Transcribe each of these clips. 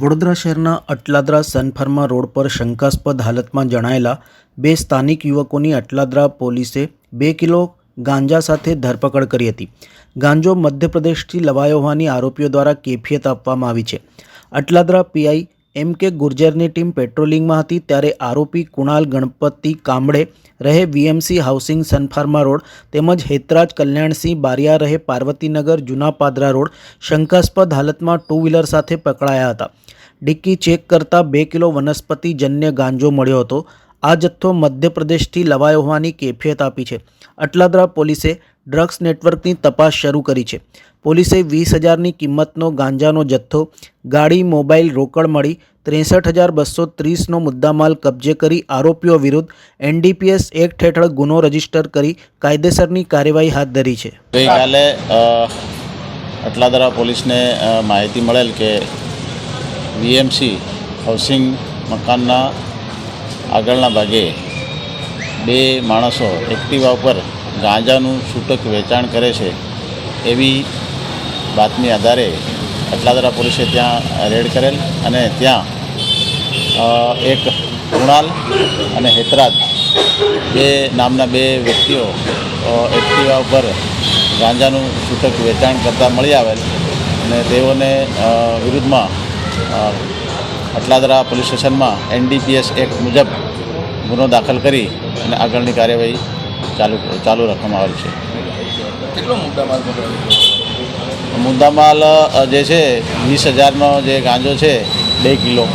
વડોદરા શહેરના અટલાદરા સનફર્મા રોડ પર શંકાસ્પદ હાલતમાં જણાયેલા બે સ્થાનિક યુવકોની અટલાદરા પોલીસે બે કિલો ગાંજા સાથે ધરપકડ કરી હતી. ગાંજો મધ્યપ્રદેશથી લવાયો હોવાની આરોપીઓ દ્વારા કેફિયત આપવામાં આવી છે. અટલાદરા પીઆઈ એમ કે ગુર્જરની ટીમ પેટ્રોલિંગમાં હતી ત્યારે આરોપી કુણાલ ગણપતિ કામડે રહે વીએમસી હાઉસિંગ સનફાર્મા રોડ તેમજ હેતરાજ કલ્યાણસિંહ બારિયા રહે પાર્વતીનગર જૂના પાદરા રોડ શંકાસ્પદ હાલતમાં ટુ વ્હીલર સાથે પકડાયા હતા. ડિક્કી ચેક કરતા બે કિલો વનસ્પતિજન્ય ગાંજો મળ્યો હતો. આ જથ્થો મધ્યપ્રદેશથી લવાયો હોવાની કેફિયત આપી છે. અટલાદરા પોલીસે ડ્રગ્સ નેટવર્કની તપાસ શરૂ કરી છે. પોલીસે વીસ હજારની કિંમતનો ગાંજાનો જથ્થો, ગાડી, મોબાઈલ, રોકડ મળી, ત્રેસઠ હજાર બસો ત્રીસનો મુદ્દામાલ કબજે કરી આરોપીઓ વિરુદ્ધ એનડીપીએસ એક્ટ હેઠળ ગુનો રજિસ્ટર કરી કાયદેસરની કાર્યવાહી હાથ ધરી છે. ગઈકાલે અટલાદરા પોલીસને માહિતી મળેલ કે વીએમસી હાઉસિંગ મકાનના આગળના ભાગે બે માણસો એક્ટિવા ઉપર ગાંજાનું છૂટક વેચાણ કરે છે એવી બાતમી આધારે અટલાદરા પોલીસે ત્યાં રેડ કરેલ અને ત્યાં એક કૃણાલ અને હેતરાજ બે નામના બે વ્યક્તિઓ એક્ટિવા ઉપર ગાંજાનું છૂટક વેચાણ કરતા મળી આવેલ અને તેઓને વિરુદ્ધમાં અટલાદરા પોલીસ સ્ટેશનમાં એનડીપીએસ એક્ટ મુજબ ગુનો દાખલ કરી અને આગળની કાર્યવાહી ચાલુ ચાલુ રાખવામાં આવેલ છે. કેટલો મુદ્દામાલ જે છે વીસ હજારનો જે ગાંજો છે બે કિલો.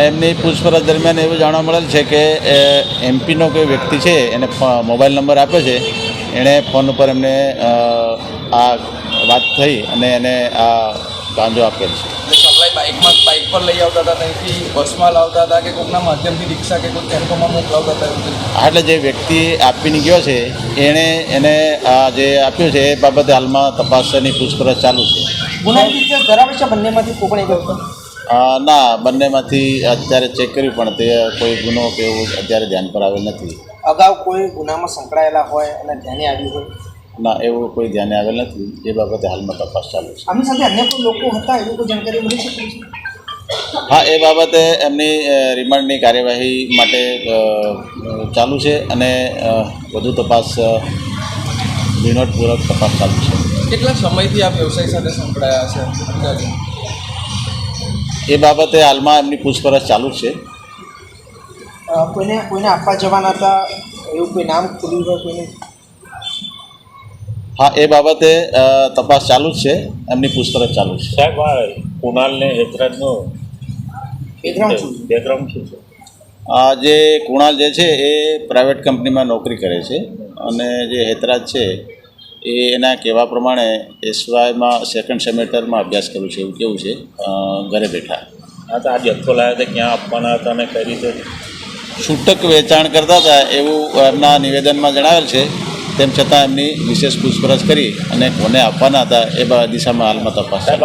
એમની પૂછપરછ દરમિયાન એવું જાણવા મળેલ છે કે એમપીનો કોઈ વ્યક્તિ છે એને મોબાઈલ નંબર આપ્યો છે એણે ફોન ઉપર એમને આ વાત થઈ અને એને આ ગાંજો આપેલ છે. બાઇકમાં બાઇક પર લઈ આવતા હતા ત્યાંથી બસમાં લાવતા હતા કે કોઈકના માધ્યમથી રિક્ષા કે કોઈ ટેમ્પોમાં મોકલાવતા હતા એટલે જે વ્યક્તિ આપીને ગયો છે એણે એને આ જે આપ્યું છે એ બાબતે હાલમાં તપાસની પૂછપરછ ચાલુ છે. ઇતિહાસ ધરાવે છે બંનેમાંથી કોઈ પણ ના બંનેમાંથી અત્યારે ચેક કર્યું પણ તે કોઈ ગુનો કે એવું અત્યારે ધ્યાન પર આવેલ નથી. અગાઉ કોઈ ગુનામાં સંકળાયેલા હોય અને ધ્યાને આવ્યું હોય? ના એવું કોઈ ધ્યાને આવેલ નથી. એ બાબતે હાલમાં તપાસ ચાલુ છે. આની સાથે અન્ય કોઈ લોકો હતા? એવું કોઈ જાણકારી મળી શકે હા એ બાબતે એમની રિમાન્ડની કાર્યવાહી માટે ચાલુ છે અને વધુ તપાસ વિનોદપૂર્વક તપાસ ચાલુ છે. કેટલા સમયથી આ વ્યવસાય સાથે સંકળાયા છે? એ બાબતે હાલમાં એમની પૂછપરછ ચાલુ જ છે કોઈને કોઈને આપવા જવાના હતા? એવું કોઈ નામ ખુલ્યું હોય કોઈને? હા એ બાબતે તપાસ ચાલુ જ છે. એમની પૂછપરછ ચાલુ છે. સાહેબ આ કુણાલને હેતરાજનો બેકગ્રાઉન્ડ શું છે? આ જે કુણાલ જે છે એ પ્રાઇવેટ કંપનીમાં નોકરી કરે છે. અને જે હેતરાજ છે એ એના કહેવા પ્રમાણે એસવાયમાં સેકન્ડ સેમેસ્ટરમાં અભ્યાસ કર્યું છે એવું કેવું છે ઘરે બેઠા. હા તો આ જથ્થો લાવ્યો હતા ક્યાં આપવાના હતા અને કઈ રીતે? છૂટક વેચાણ કરતા હતા એવું એમના નિવેદનમાં જણાવેલ છે. તેમ છતાં એમની વિશેષ પૂછપરછ કરી અને કોને આપવાના હતા એ દિશામાં હાલમાં તપાસ.